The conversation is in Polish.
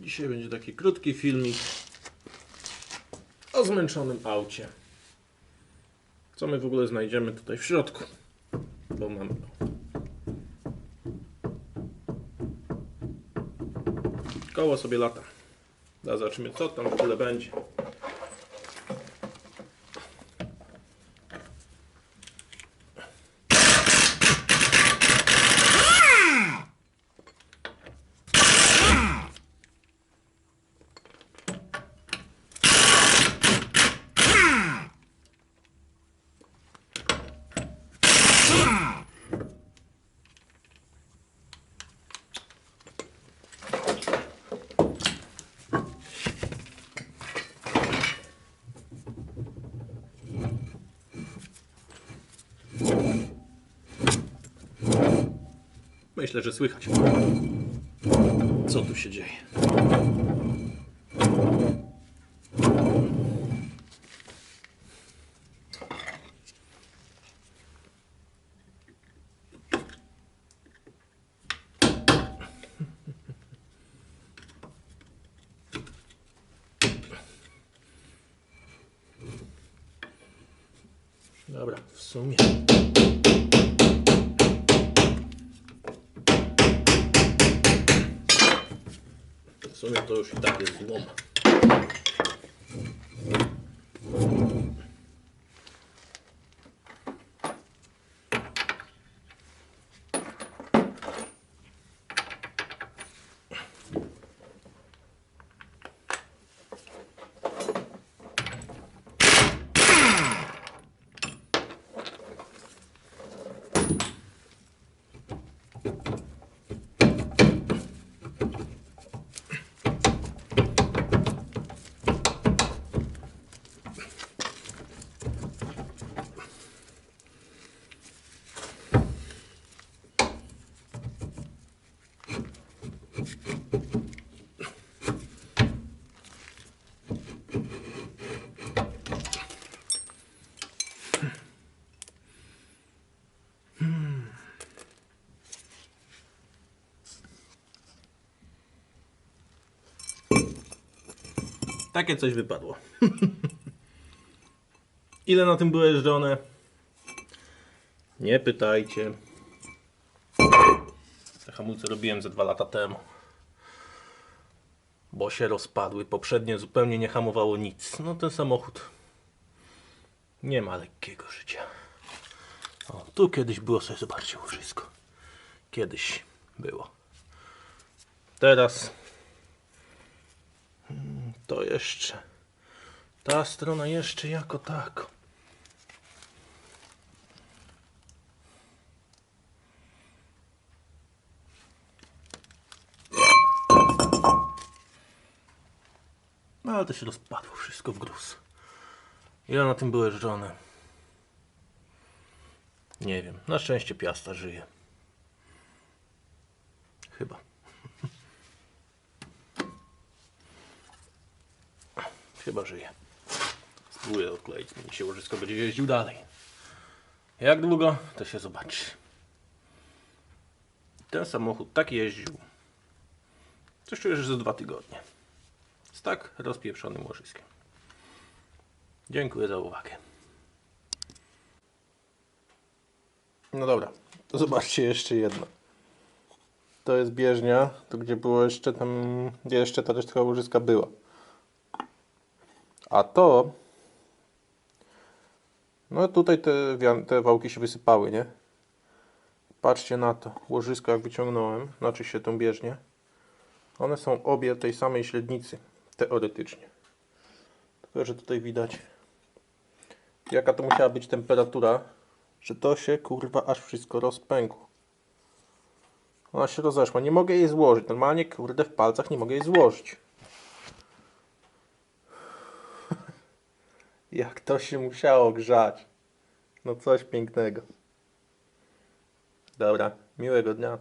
Dzisiaj będzie taki krótki filmik o zmęczonym aucie. Co my w ogóle znajdziemy tutaj w środku? Bo mamy koło sobie lata. Zaraz zobaczymy co tam w ogóle będzie. Myślę, że słychać. Co tu się dzieje? Dobra, w sumie. W sumie to już i tak jest złom. Takie coś wypadło. Ile na tym było jeżdżone? Nie pytajcie. Te hamulce robiłem ze dwa lata temu. Bo się rozpadły. Poprzednie zupełnie nie hamowało nic. No ten samochód nie ma lekkiego życia. O, tu kiedyś było sobie, zobaczcie, wszystko. Kiedyś było. Teraz to jeszcze. Ta strona jeszcze jako tako. No ale to się rozpadło wszystko w gruz. Ile na tym było jeżdżone? Nie wiem. Na szczęście piasta żyje. Chyba. Chyba żyje. Spróbuję odkleić, mi się łożysko będzie jeździł dalej. Jak długo, to się zobaczy. Ten samochód tak jeździł. Coś czuję, że za dwa tygodnie. Tak rozpieprzonym łożyskiem. Dziękuję za uwagę. No dobra, to zobaczcie jeszcze jedno. To jest bieżnia, to gdzie było jeszcze tam, gdzie jeszcze ta resztka łożyska była. A to. No tutaj te, te wałki się wysypały, nie? Patrzcie na to. Łożysko jak wyciągnąłem, znaczy się tą bieżnię. One są obie tej samej średnicy, teoretycznie. Tylko, że tutaj widać jaka to musiała być temperatura, że to się kurwa aż wszystko rozpękło. Ona się rozeszła. Nie mogę jej złożyć. Normalnie kurde w palcach nie mogę jej złożyć. Jak to się musiało grzać. No coś pięknego. Dobra, miłego dnia.